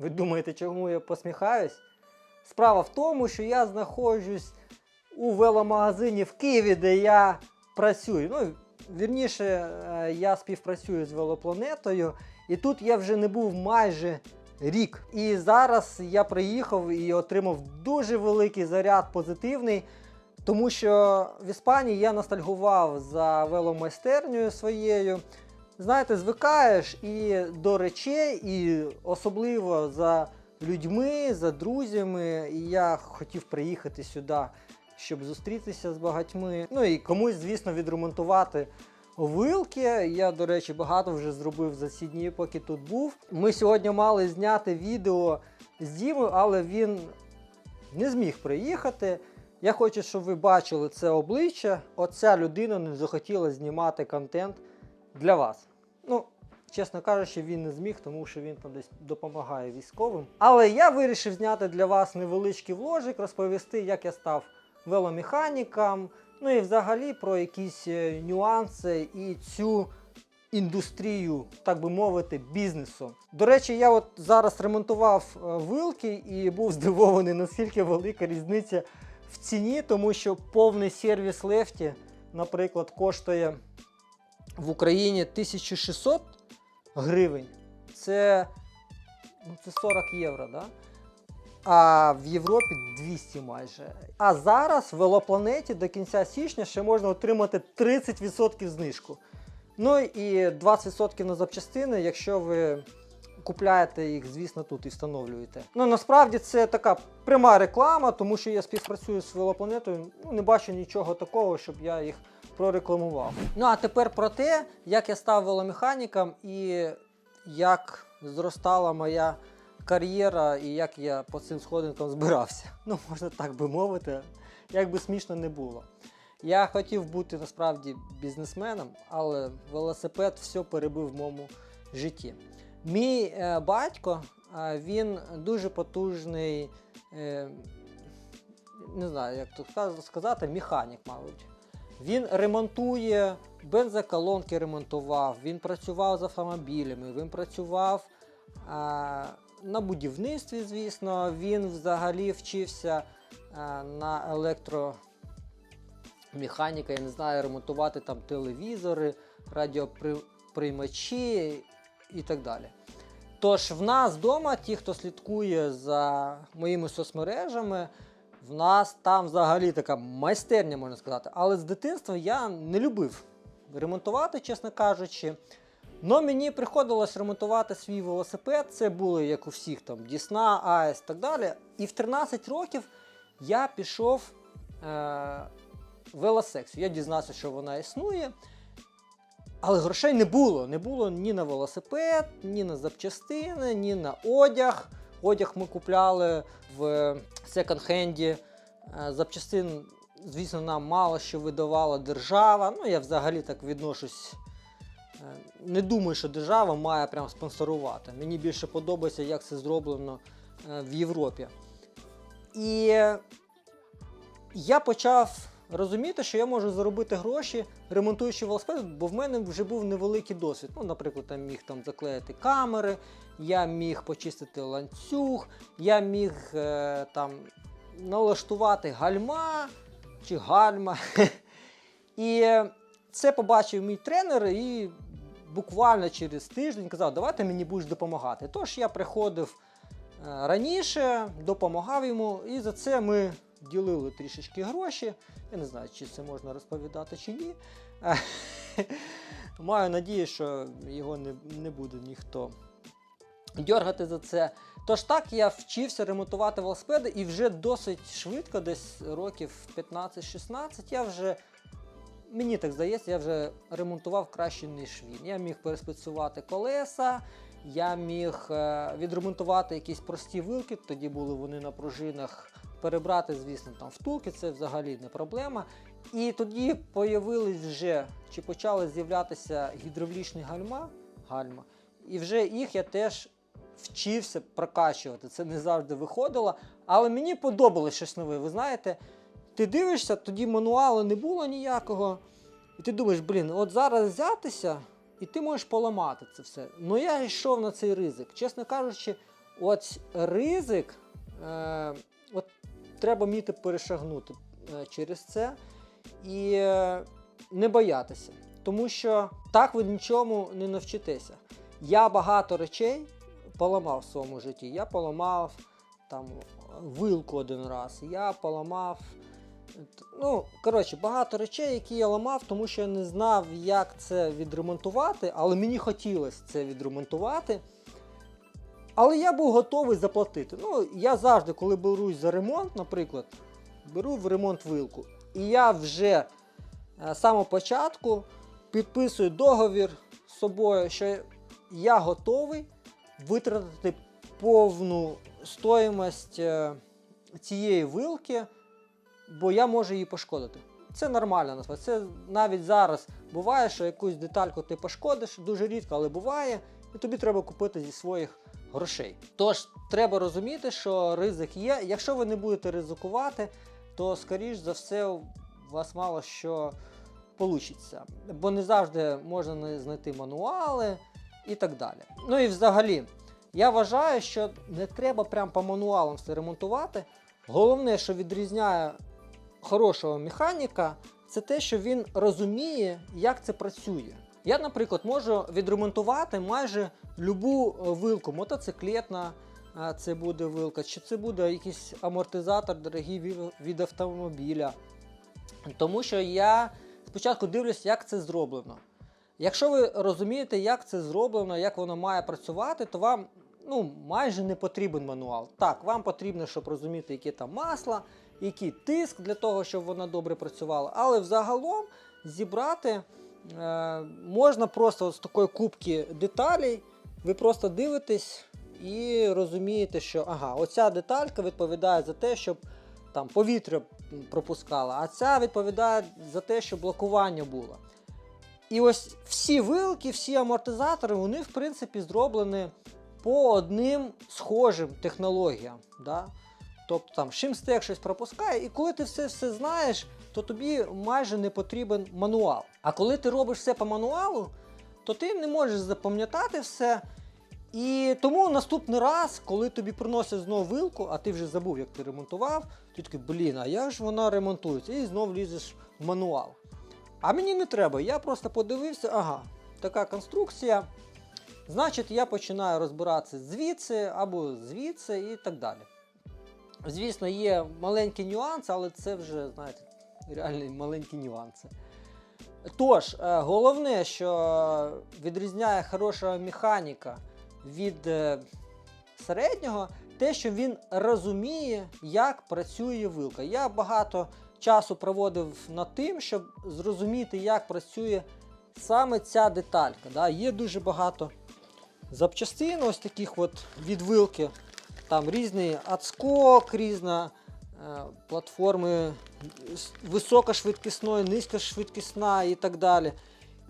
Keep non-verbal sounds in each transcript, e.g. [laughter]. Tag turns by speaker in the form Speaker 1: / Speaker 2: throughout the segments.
Speaker 1: Ви думаєте, чому я посміхаюсь? Справа в тому, що я знаходжусь у веломагазині в Києві, де я працюю. Ну, вірніше, е, я співпрацюю з велопланетою, і тут я вже не був майже рік. І зараз я приїхав і отримав дуже великий заряд позитивний. Тому що в Іспанії я ностальгував за веломайстернею своєю. Знаєте, звикаєш і до речей, і особливо за людьми, за друзями. І я хотів приїхати сюди, щоб зустрітися з багатьми. Ну і комусь, звісно, відремонтувати вилки. Я, до речі, багато вже зробив за ці дні, поки тут був. Ми сьогодні мали зняти відео з Дімою, але він не зміг приїхати. Я хочу, щоб ви бачили це обличчя. Оця людина не захотіла знімати контент для вас. Ну, чесно кажучи, він не зміг, тому що він там десь допомагає військовим. Але я вирішив зняти для вас невеличкий вложик, розповісти, як я став веломеханіком, ну і взагалі про якісь е, нюанси і цю індустрію, так би мовити, бізнесу. До речі, я от зараз ремонтував е, вилки і був [laughs] здивований, наскільки велика різниця в ціні, тому що повний сервіс лефті, наприклад, коштує в Україні 1600 гривень. Це, ну, це 40 євро, да? а в Європі 200 майже. А зараз в велопланеті до кінця січня ще можна отримати 30% знижку. Ну і 20% на запчастини, якщо ви купляєте їх, звісно, тут і встановлюєте. Ну насправді це така пряма реклама, тому що я співпрацюю з велопланетою. Ну, не бачу нічого такого, щоб я їх прорекламував. Ну а тепер про те, як я став веломеханіком і як зростала моя кар'єра і як я по цим сходинкам збирався. [laughs] Ну, можна так би мовити, як би смішно не було. Я хотів бути насправді бізнесменом, але велосипед все перебив в моєму житті. Мій е, батько, е, він дуже потужний, е, не знаю, як тут сказати, механік, мабуть. Він ремонтує бензоколонки ремонтував, він працював з автомобілями, він працював а, на будівництві, звісно. Він взагалі вчився а, на електромеханіка, я не знаю, ремонтувати там телевізори, радіоприймачі і так далі. Тож в нас вдома, ті, хто слідкує за моїми соцмережами, в нас там взагалі така майстерня, можна сказати. Але з дитинства я не любив ремонтувати, чесно кажучи. Но мені приходилось ремонтувати свій велосипед. Це було як у всіх там Дісна, АЕС і так далі. І в 13 років я пішов е- в велосекцію. Я дізнався, що вона існує. Але грошей не було. Не було ні на велосипед, ні на запчастини, ні на одяг. Одяг ми купляли в секонд-хенді. Е, Запчастин, звісно, нам мало що видавала держава. Ну, я взагалі так відношусь. е, Не думаю, що держава має прям спонсорувати. Мені більше подобається, як це зроблено е, в Європі. І я почав розуміти, що я можу заробити гроші, ремонтуючи велосипед, бо в мене вже був невеликий досвід. Ну, наприклад, я міг там заклеїти камери, я міг почистити ланцюг, я міг е, там налаштувати гальма чи гальма. [laughs] І це побачив мій тренер і буквально через тиждень казав, давайте мені будеш допомагати. Тож я приходив е, раніше, допомагав йому, і за це ми ділили трішечки гроші. Я не знаю, чи це можна розповідати чи ні. [laughs] Маю надію, що його не, не буде ніхто дьоргати за це. Тож так, я вчився ремонтувати велосипеди і вже досить швидко, десь років 15-16, я вже, мені так здається, я вже ремонтував краще, ніж він. Я міг переспецювати колеса, я міг е, відремонтувати якісь прості вилки, тоді були вони на пружинах. Перебрати, звісно, там втулки, це взагалі не проблема. І тоді появились вже, чи почали з'являтися гідравлічні гальма, гальма, і вже їх я теж вчився прокачувати. Це не завжди виходило, але мені подобалось щось нове. Ви знаєте, ти дивишся, тоді мануалу не було ніякого. І ти думаєш, блін, от зараз взятися, і ти можеш поламати це все. Ну я йшов на цей ризик. Чесно кажучи, от ризик, е, от треба вміти перешагнути е, через це і е, не боятися. Тому що так ви нічому не навчитеся. Я багато речей поламав в своєму житті. Я поламав там вилку один раз, я поламав. Ну, коротше, багато речей, які я ламав, тому що я не знав, як це відремонтувати, але мені хотілося це відремонтувати. Але я був готовий заплатити. Ну, я завжди, коли берусь за ремонт, наприклад, беру в ремонт вилку. І я вже е, з самого початку підписую договір з собою, що я готовий витратити повну стоїмость е, цієї вилки, бо я можу її пошкодити. Це нормально насправді. Це навіть зараз буває, що якусь детальку ти пошкодиш, дуже рідко, але буває, і тобі треба купити зі своїх грошей. Тож треба розуміти, що ризик є. Якщо ви не будете ризикувати, то скоріш за все у вас мало що получиться. Бо не завжди можна знайти мануали і так далі. Ну і взагалі, я вважаю, що не треба прям по мануалам все ремонтувати. Головне, що відрізняє хорошого механіка, це те, що він розуміє, як це працює. Я, наприклад, можу відремонтувати майже любу е, вилку, мотоциклетна, е, це буде вилка, чи це буде якийсь амортизатор дорогий від- автомобіля. Тому що я спочатку дивлюсь, як це зроблено. Якщо ви розумієте, як це зроблено, як воно має працювати, то вам ну, майже не потрібен мануал. Так, вам потрібно, щоб розуміти, яке там масло, який тиск для того, щоб воно добре працювало. Але взагалом зібрати можна просто з такої кубки деталей. Ви просто дивитесь і розумієте, що ага, оця деталька відповідає за те, щоб там повітря м, пропускало, а ця відповідає за те, щоб блокування було. І ось всі вилки, всі амортизатори, вони в принципі зроблені по одним схожим технологіям. Да? Тобто там Shimstack щось пропускає, і коли ти все знаєш, то тобі майже не потрібен мануал. А коли ти робиш все по мануалу, то ти не можеш запам'ятати все. І тому наступний раз, коли тобі приносять знову вилку, а ти вже забув, як ти ремонтував, ти такий, блін, а як ж вона ремонтується? І знов лізеш в мануал. А мені не треба, я просто подивився, ага, така конструкція. Значить, я починаю розбиратися звідси або звідси і так далі. Звісно, є маленькі нюанси, але це вже, знаєте, реальні маленькі нюанси. Тож, е, головне, що відрізняє хорошого механіка від е, середнього, те, що він розуміє, як працює вилка. Я багато часу проводив над тим, щоб зрозуміти, як працює саме ця деталька. Да? Є дуже багато запчастин, ось таких от від вилки. Там різний отскок, різна платформи с- високошвидкісної, низькошвидкісна і так далі.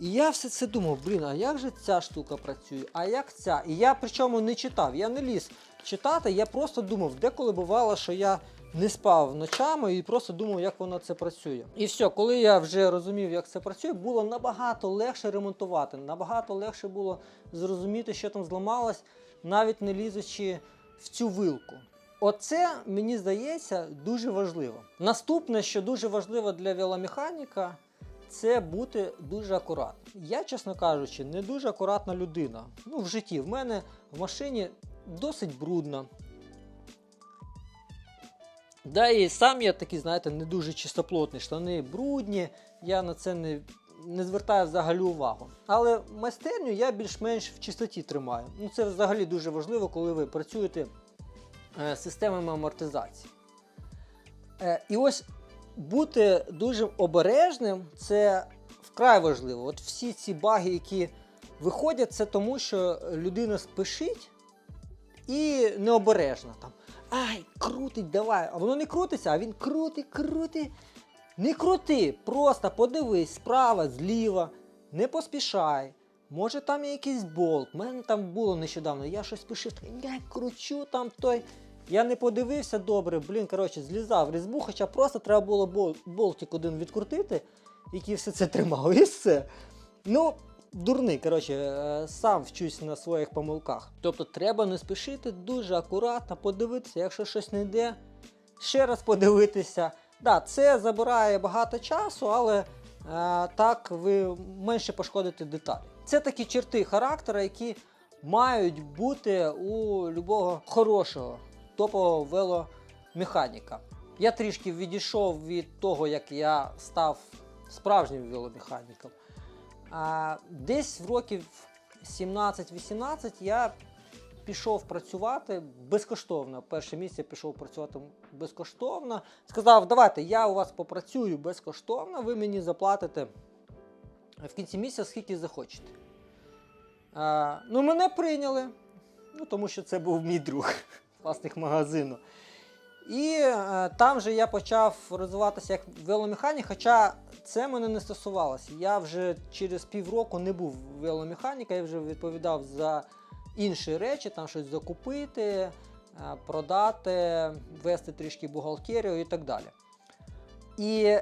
Speaker 1: І я все це думав, блін, а як же ця штука працює? А як ця? І я причому не читав, я не ліз читати, я просто думав, деколи бувало, що я не спав ночами і просто думав, як воно це працює. І все, коли я вже розумів, як це працює, було набагато легше ремонтувати, набагато легше було зрозуміти, що там зламалось, навіть не лізучи в цю вилку. Оце, мені здається, дуже важливо. Наступне, що дуже важливо для веломеханіка, це бути дуже акуратним. Я, чесно кажучи, не дуже акуратна людина. Ну, в житті. В мене в машині досить брудно. Да, і сам я такий, знаєте, не дуже чистоплотний. Штани брудні, я на це не, не звертаю взагалі увагу. Але майстерню я більш-менш в чистоті тримаю. Ну, це взагалі дуже важливо, коли ви працюєте системами амортизації. Е, і ось бути дуже обережним це вкрай важливо. От всі ці баги, які виходять, це тому, що людина спешить і необережна там. Ай, крутить, давай. А воно не крутиться, а він крутить, крутить. Не крути, просто подивись справа, зліва, не поспішай. Може там є якийсь болт. У мене там було нещодавно, я щось пишив, я кручу там той. Я не подивився добре, блін, коротше, злізав різьбу, хоча просто треба було бол- болтик один відкрутити, який все це тримав, і все. Ну, дурний, коротше, е, сам вчусь на своїх помилках. Тобто треба не спішити, дуже акуратно подивитися, якщо щось не йде, ще раз подивитися. Да, це забирає багато часу, але е, так ви менше пошкодите деталі. Це такі черти характера, які мають бути у любого хорошого топового веломеханіка. Я трішки відійшов від того, як я став справжнім веломеханіком. А, десь в років 17-18 я пішов працювати безкоштовно. Перше місце пішов працювати безкоштовно. Сказав, давайте я у вас попрацюю безкоштовно, ви мені заплатите в кінці місяця скільки захочете. А, ну, мене прийняли, ну, тому що це був мій друг, [laughs] власник магазину. І е, там же я почав розвиватися як веломеханік, хоча це мене не стосувалося. Я вже через півроку не був веломеханіком, я вже відповідав за інші речі, там щось закупити, е, продати, вести трішки бухгалтерію і так далі. І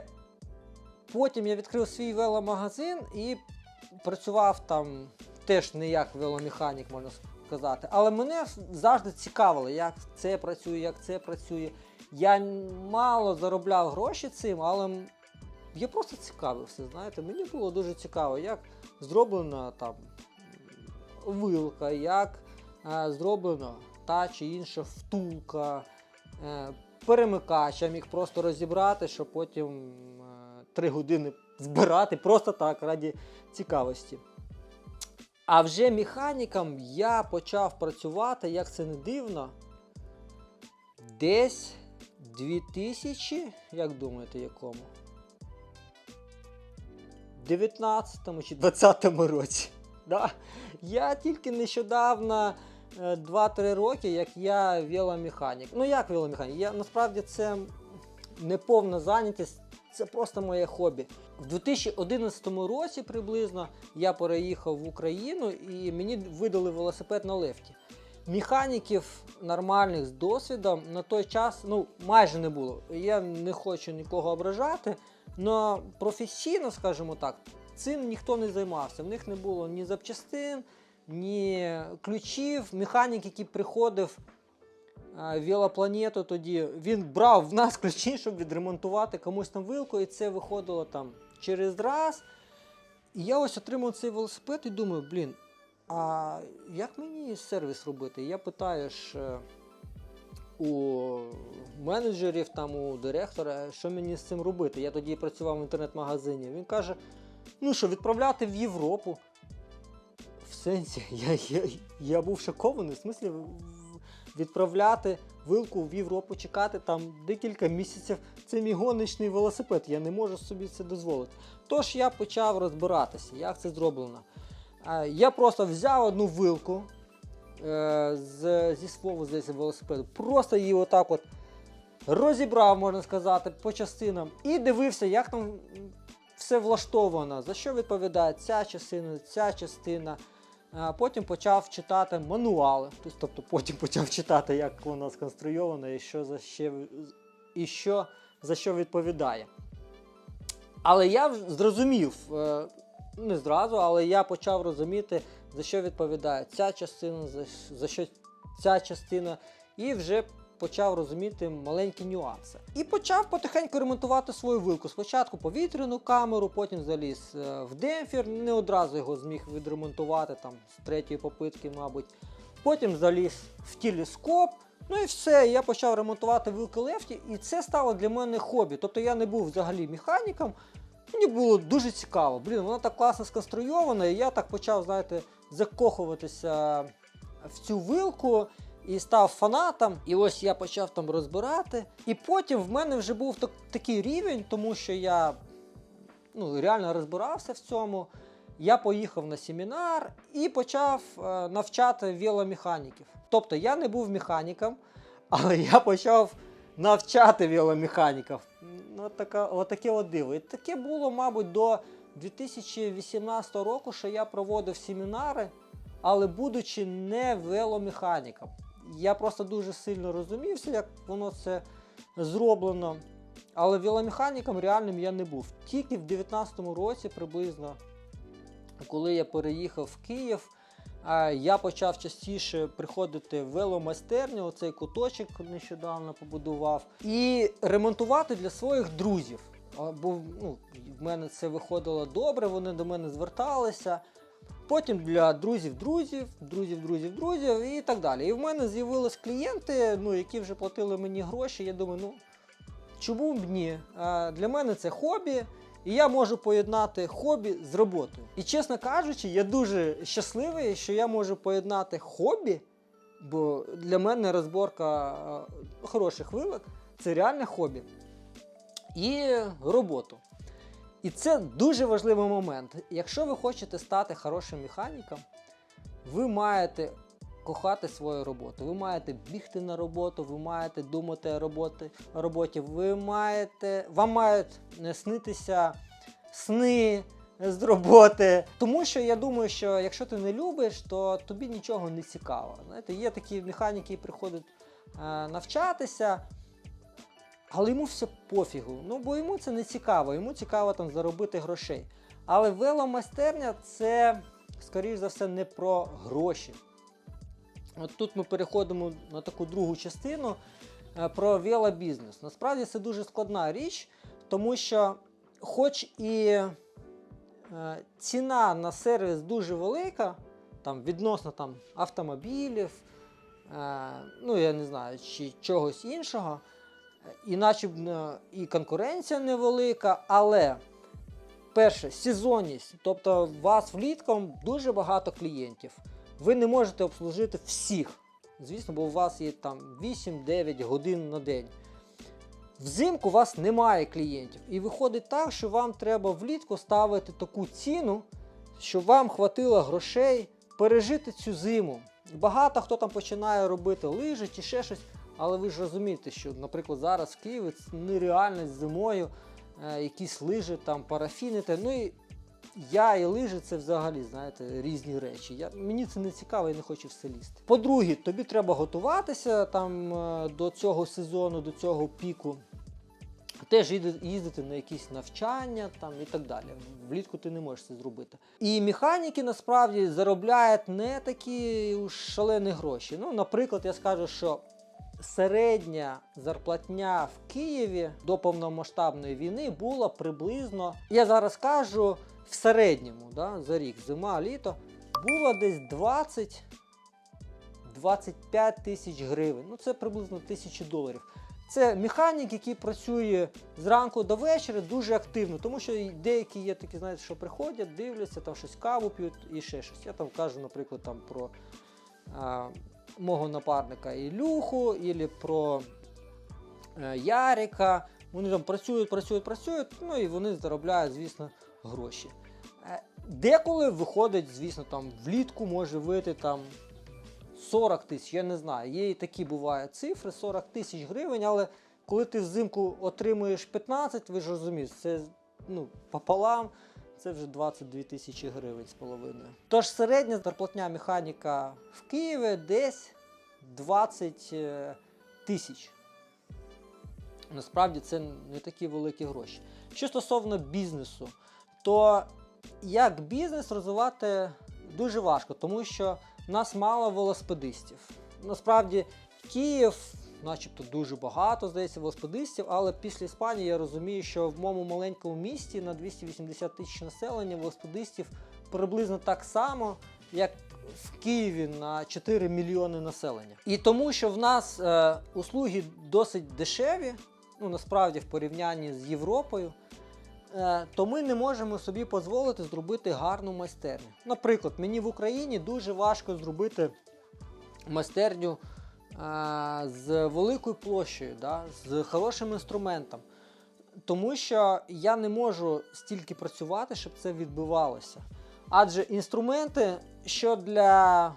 Speaker 1: потім я відкрив свій веломагазин і працював там теж не як веломеханік, можна сказати. Але мене завжди цікавило, як це працює, як це працює. Я мало заробляв гроші цим, але я просто цікавився. Знаєте, мені було дуже цікаво, як зроблена там вилка, як е, зроблена та чи інша втулка, е, перемикач. Я міг просто розібрати, щоб потім е, три години збирати просто так, раді цікавості. А вже механіком я почав працювати, як це не дивно, десь 2000, як думаєте, якому? 19 чи 20 році. Да? Я тільки нещодавно е, 2-3 роки, як я веломеханік. Ну як веломеханік? Я насправді це не повна зайнятість, це просто моє хобі. В 2011 році приблизно я переїхав в Україну і мені видали велосипед на лефті. Механіків нормальних з досвідом на той час ну, майже не було. Я не хочу нікого ображати, але професійно, скажімо так, цим ніхто не займався. В них не було ні запчастин, ні ключів. Механік, який приходив а, велопланету тоді, він брав в нас [laughs] ключі, щоб відремонтувати комусь там вилку, і це виходило там через раз. І я ось отримав цей велосипед і думаю, блін, а як мені сервіс робити? Я питаю е, у менеджерів, там, у директора, що мені з цим робити. Я тоді працював в інтернет-магазині. Він каже: ну що, відправляти в Європу. В сенсі, [laughs] я, я, я був шокований, в смислі відправляти вилку в Європу, чекати там декілька місяців. Це мій гоночний велосипед, я не можу собі це дозволити. Тож я почав розбиратися, як це зроблено. Я просто взяв одну вилку е, з, зі свого здається, велосипеду, просто її отак от розібрав, можна сказати, по частинам і дивився, як там все влаштовано, за що відповідає ця частина, ця частина. Потім почав читати мануали, тобто потім почав читати, як вона сконструйована і що за, ще, і що, за що відповідає. Але я зрозумів, е, не зразу, але я почав розуміти, за що відповідає ця частина, за що ця частина, і вже почав розуміти маленькі нюанси. І почав потихеньку ремонтувати свою вилку. Спочатку повітряну камеру, потім заліз е, в демпфер, не одразу його зміг відремонтувати там з третьої попитки, мабуть. Потім заліз в телескоп. Ну і все, я почав ремонтувати вилки лефті, і це стало для мене хобі. Тобто я не був взагалі механіком. Мені було дуже цікаво. Блін, вона так класно сконструйована, і я так почав, знаєте, закохуватися в цю вилку і став фанатом. І ось я почав там розбирати. І потім в мене вже був так- такий рівень, тому що я ну, реально розбирався в цьому. Я поїхав на семінар і почав е, навчати веломеханіків. Тобто я не був механіком, [laughs] але я почав навчати веломеханіків. Ну, от така, от таке от диво. І таке було, мабуть, до 2018 року, що я проводив семінари, але будучи не веломеханіком. Я просто дуже сильно розумівся, як воно це зроблено. Але веломеханіком реальним я не був. Тільки в 2019 році приблизно коли я переїхав в Київ, я почав частіше приходити в веломайстерню, оцей куточок нещодавно побудував, і ремонтувати для своїх друзів. Бо ну, в мене це виходило добре, вони до мене зверталися. Потім для друзів друзів, друзів, друзів, друзів і так далі. І в мене з'явились клієнти, ну, які вже платили мені гроші. Я думаю, ну чому б ні? Для мене це хобі, і я можу поєднати хобі з роботою. І чесно кажучи, я дуже щасливий, що я можу поєднати хобі, бо для мене розборка хороших вилок це реальне хобі. І роботу. І це дуже важливий момент. Якщо ви хочете стати хорошим механіком, ви маєте кохати свою роботу. Ви маєте бігти на роботу, ви маєте думати о роботі, ви маєте, вам мають снитися сни з роботи. Тому що я думаю, що якщо ти не любиш, то тобі нічого не цікаво. Знаєте, є такі механіки, які приходять е, навчатися. Але йому все пофігу. Ну, бо йому це не цікаво, йому цікаво там заробити грошей. Але веломайстерня це, скоріш за все, не про гроші. От тут ми переходимо на таку другу частину е, про велобізнес. Насправді це дуже складна річ, тому що, хоч і е, ціна на сервіс дуже велика, там, відносно там, автомобілів, е, ну я не знаю, чи чогось іншого. Іначе е, і конкуренція невелика, але перше, сезонність. Тобто у вас влітком дуже багато клієнтів. Ви не можете обслужити всіх. Звісно, бо у вас є там 8-9 годин на день. Взимку у вас немає клієнтів. І виходить так, що вам треба влітку ставити таку ціну, щоб вам хватило грошей пережити цю зиму. Багато хто там починає робити лижі чи ще щось. Але ви ж розумієте, що, наприклад, зараз в Києві це нереальність зимою, е, якісь лижі, там, парафінити. Ну і я і лижі це взагалі, знаєте, різні речі. Я, мені це не цікаво, я не хочу в це лізти. По-друге, тобі треба готуватися там, е, до цього сезону, до цього піку. Теж їздити на якісь навчання там, і так далі. Влітку ти не можеш це зробити. І механіки насправді заробляють не такі шалені гроші. Ну, наприклад, я скажу, що середня зарплатня в Києві до повномасштабної війни була приблизно, я зараз кажу, в середньому да, за рік, зима, літо, було десь 20 25 тисяч гривень. Ну це приблизно тисячі доларів. Це механік, який працює зранку до вечора дуже активно, тому що деякі є такі, знаєте, що приходять, дивляться, там щось каву п'ють і ще щось. Я там кажу, наприклад, там про мого напарника Ілюху, або про е, Ярика. Вони там працюють, працюють, працюють, ну і вони заробляють, звісно, гроші. Е, Деколи виходить, звісно, там влітку може вийти там 40 тисяч, я не знаю. Є і такі бувають цифри, 40 тисяч гривень, але коли ти взимку отримуєш 15, ви ж розумієте, це ну, пополам, це вже 22 тисячі гривень з половиною. Тож середня зарплатня механіка в Києві десь 20 е, тисяч. Насправді це не такі великі гроші. Що стосовно бізнесу, то як бізнес розвивати дуже важко, тому що в нас мало велосипедистів. Насправді Київ, начебто, дуже багато, здається, велосипедистів, але після Іспанії я розумію, що в моєму маленькому місті на 280 тисяч населення велосипедистів приблизно так само, як в Києві на 4 мільйони населення. І тому, що в нас е, услуги досить дешеві, ну насправді в порівнянні з Європою. Е, то ми не можемо собі дозволити зробити гарну майстерню. Наприклад, мені в Україні дуже важко зробити майстерню з великою площею, да, з хорошим інструментом. Тому що я не можу стільки працювати, щоб це відбувалося. Адже інструменти, що для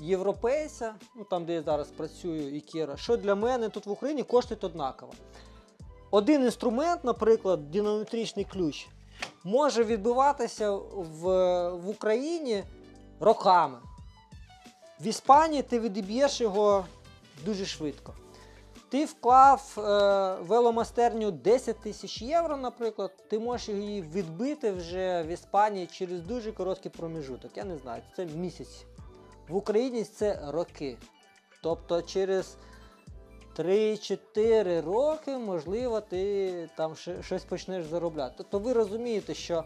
Speaker 1: європейця, ну там, де я зараз працюю, Ікера, що для мене тут в Україні коштують однаково. Один інструмент, наприклад, динамометричний ключ, може відбуватися в, в Україні роками. В Іспанії ти відіб'єш його дуже швидко. Ти вклав е, веломастерню 10 тисяч євро, наприклад, ти можеш її відбити вже в Іспанії через дуже короткий проміжуток. Я не знаю, це місяць. В Україні це роки. Тобто через 3-4 роки, можливо, ти там щось почнеш заробляти. Тобто ви розумієте, що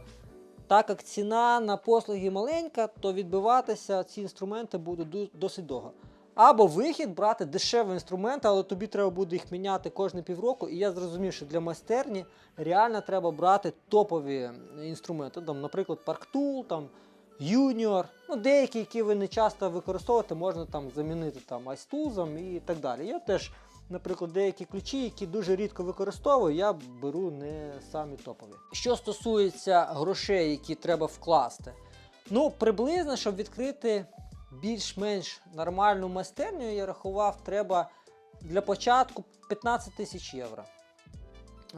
Speaker 1: так як ціна на послуги маленька, то відбиватися ці інструменти буде досить довго. Або вихід брати дешеві інструменти, але тобі треба буде їх міняти кожні півроку. І я зрозумів, що для майстерні реально треба брати топові інструменти. Там, наприклад, Parktool, там, Junior, ну, деякі, які ви не часто використовуєте, можна там замінити там iStools і так далі. Я теж, наприклад, деякі ключі, які дуже рідко використовую, я беру не самі топові. Що стосується грошей, які треба вкласти, ну приблизно, щоб відкрити більш-менш нормальну майстерню, я рахував, треба для початку 15 тисяч євро.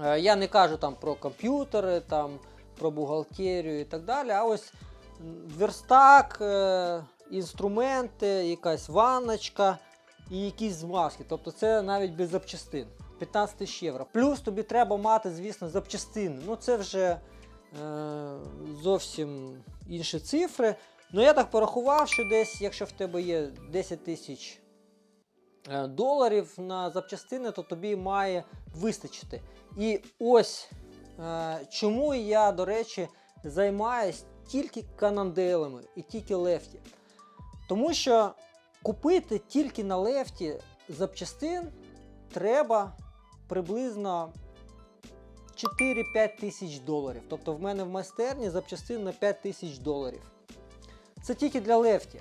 Speaker 1: Е, Я не кажу там про комп'ютери, там, про бухгалтерію і так далі, а ось верстак, е, інструменти, якась ванночка і якісь змазки. Тобто це навіть без запчастин. 15 тисяч євро. Плюс тобі треба мати, звісно, запчастини. Ну це вже е, зовсім інші цифри. Ну я так порахував, що десь, якщо в тебе є 10 тисяч е, доларів на запчастини, то тобі має вистачити. І ось е, чому я, до речі, займаюсь тільки кананделами і тільки лефті. Тому що купити тільки на лефті запчастин треба приблизно 4-5 тисяч доларів. Тобто в мене в майстерні запчастин на 5 тисяч доларів. Це тільки для лефті.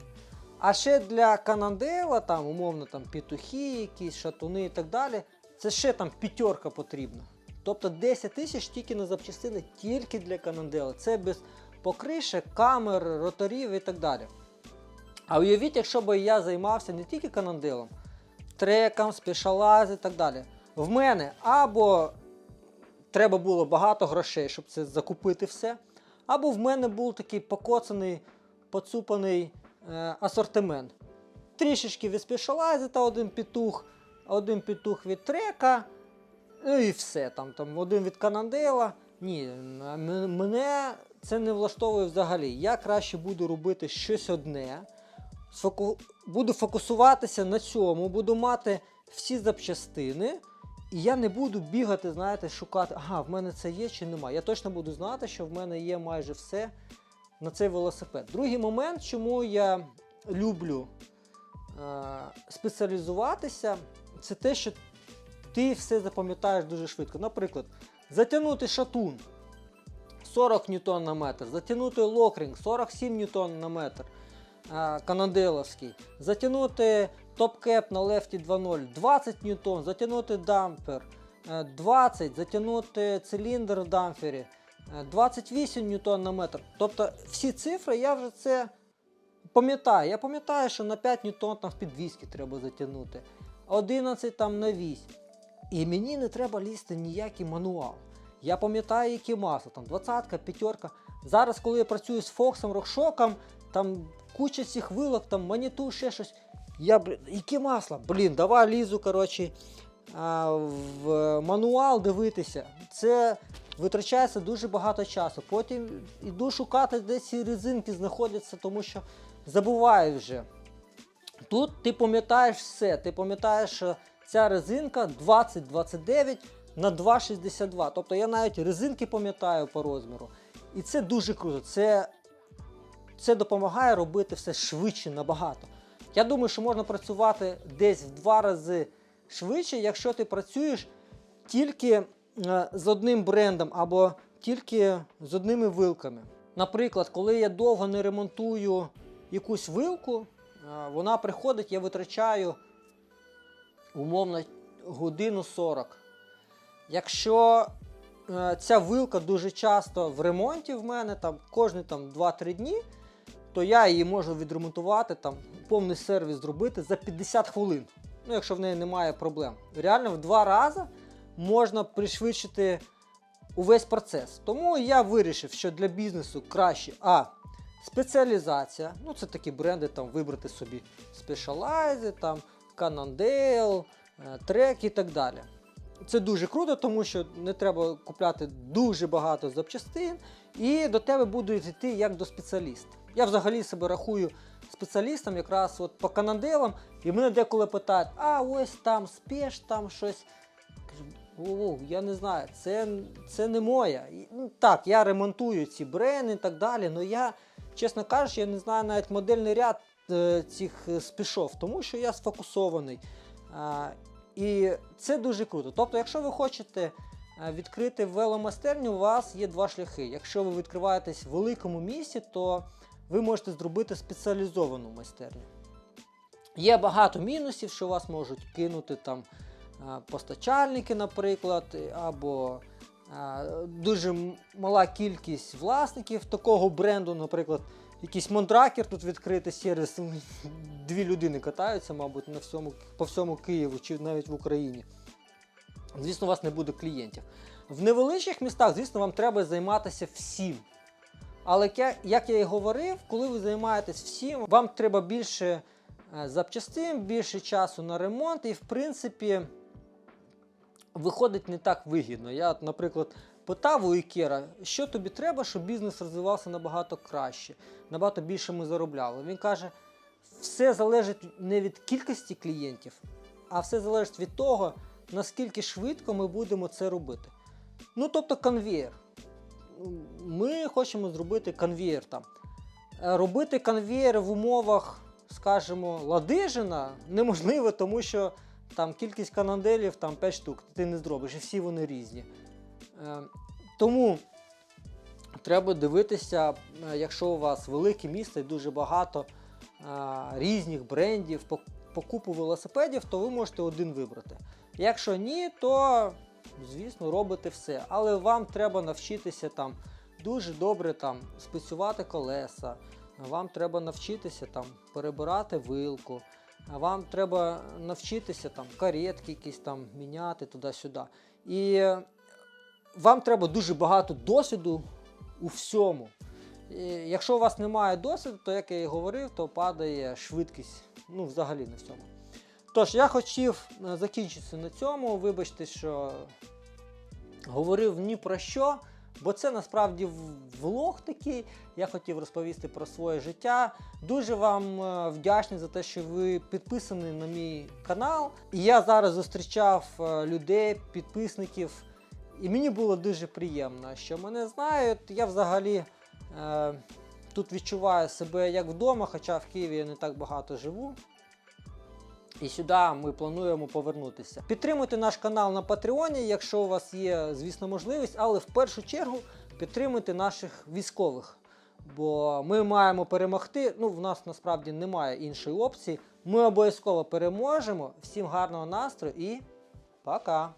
Speaker 1: А ще для канандела, там, умовно, там петухи, якісь шатуни і так далі, це ще там п'ятерка потрібна. Тобто 10 тисяч тільки на запчастини, тільки для канандела. Це без покришек, камер, роторів і так далі. А уявіть, якщо б я займався не тільки кананделом, треком, спешалайз і так далі. В мене або треба було багато грошей, щоб це закупити все, або в мене був такий покоцаний, поцупаний е, асортимент. Трішечки від спешалайза та один петух, один петух від трека, ну і все. Там, там один від канандела. Ні, мене це не влаштовує взагалі. Я краще буду робити щось одне. Сфоку... Буду фокусуватися на цьому, буду мати всі запчастини, і я не буду бігати, знаєте, шукати, ага, в мене це є чи немає. Я точно буду знати, що в мене є майже все на цей велосипед. Другий момент, чому я люблю е- спеціалізуватися, це те, що ти все запам'ятаєш дуже швидко. Наприклад, затягнути шатун 40 ньютон на метр, затягнути локринг 47 ньютон на метр а, канаделовський, затягнути топ-кеп на лефті 2.0 20 ньютон, затягнути дампер е, 20, затягнути циліндр в дампері е, 28 ньютон на метр. Тобто всі цифри я вже це пам'ятаю. Я пам'ятаю, що на 5 ньютон там в підвіски треба затягнути, 11 там на 8. І мені не треба лізти ніякий мануал. Я пам'ятаю, які масло, там 20-ка, п'ятерка. Зараз, коли я працюю з Фоксом, Рокшоком, там куча цих вилок, там маніту, ще щось. Я, блін, які масла? Блін, давай лізу, коротше, в мануал дивитися. Це витрачається дуже багато часу. Потім іду шукати, де ці резинки знаходяться, тому що забуваю вже. Тут ти пам'ятаєш все. Ти пам'ятаєш, що ця резинка 20-29 на 2,62. Тобто я навіть резинки пам'ятаю по розміру. І це дуже круто. Це, це допомагає робити все швидше набагато. Я думаю, що можна працювати десь в два рази швидше, якщо ти працюєш тільки е, з одним брендом або тільки з одними вилками. Наприклад, коли я довго не ремонтую якусь вилку, е, вона приходить, я витрачаю умовно годину 40. Якщо е, ця вилка дуже часто в ремонті в мене, там кожні там, 2-3 дні, то я її можу відремонтувати, там, повний сервіс зробити за 50 хвилин. Ну, якщо в неї немає проблем. Реально в два рази можна пришвидшити увесь процес. Тому я вирішив, що для бізнесу краще а. Спеціалізація, ну це такі бренди, там вибрати собі Specialized, там Cannondale, е, трек і так далі. Це дуже круто, тому що не треба купляти дуже багато запчастин, і до тебе будуть йти як до спеціаліста. Я взагалі себе рахую спеціалістом якраз от по канаделам, і мене деколи питають, а ось там спеш, там щось. Кажу, я не знаю, це, це не моє. Ну, так, я ремонтую ці брени і так далі, але я, чесно кажучи, я не знаю навіть модельний ряд е, цих е, спішов, тому що я сфокусований. І це дуже круто. Тобто, якщо ви хочете е, відкрити веломайстерню, у вас є два шляхи. Якщо ви відкриваєтесь в великому місті, то ви можете зробити спеціалізовану майстерню. Є багато мінусів, що вас можуть кинути там е, постачальники, наприклад, або е, дуже мала кількість власників такого бренду, наприклад, якийсь Мондракер тут відкрити сервіс, дві людини катаються, мабуть, на всьому, по всьому Києву чи навіть в Україні. Звісно, у вас не буде клієнтів. В невеличких містах, звісно, вам треба займатися всім. Але як я, і говорив, коли ви займаєтесь всім, вам треба більше е, запчастин, більше часу на ремонт, і в принципі виходить не так вигідно. Я, наприклад, питав у Ікера, що тобі треба, щоб бізнес розвивався набагато краще, набагато більше ми заробляли. Він каже, все залежить не від кількості клієнтів, а все залежить від того, наскільки швидко ми будемо це робити. Ну, тобто конвеєр. Ми хочемо зробити конвеєр там. Е, Робити конвеєр в умовах, скажімо, ладижина неможливо, тому що там кількість кананделів там 5 штук, ти не зробиш, і всі вони різні. Е, Тому треба дивитися, е, якщо у вас велике місто і дуже багато різних брендів по, по велосипедів, то ви можете один вибрати. Якщо ні, то звісно робите все. Але вам треба навчитися там дуже добре там спецювати колеса. Вам треба навчитися там перебирати вилку. Вам треба навчитися там каретки якісь там міняти туди-сюди. І е, вам треба дуже багато досвіду у всьому. І якщо у вас немає досвіду, то як я і говорив, то падає швидкість. Ну, взагалі на всьому. Тож, я хотів е, закінчитися на цьому. Вибачте, що говорив ні про що, бо це насправді влог такий. Я хотів розповісти про своє життя. Дуже вам е, вдячний за те, що ви підписані на мій канал. І я зараз зустрічав е, людей, підписників, і мені було дуже приємно, що мене знають. Я взагалі е, тут відчуваю себе як вдома, хоча в Києві я не так багато живу. І сюди ми плануємо повернутися. Підтримуйте наш канал на Патреоні, якщо у вас є, звісно, можливість, але в першу чергу підтримуйте наших військових. Бо ми маємо перемогти. Ну, в нас насправді немає іншої опції. Ми обов'язково переможемо. Всім гарного настрою і пока!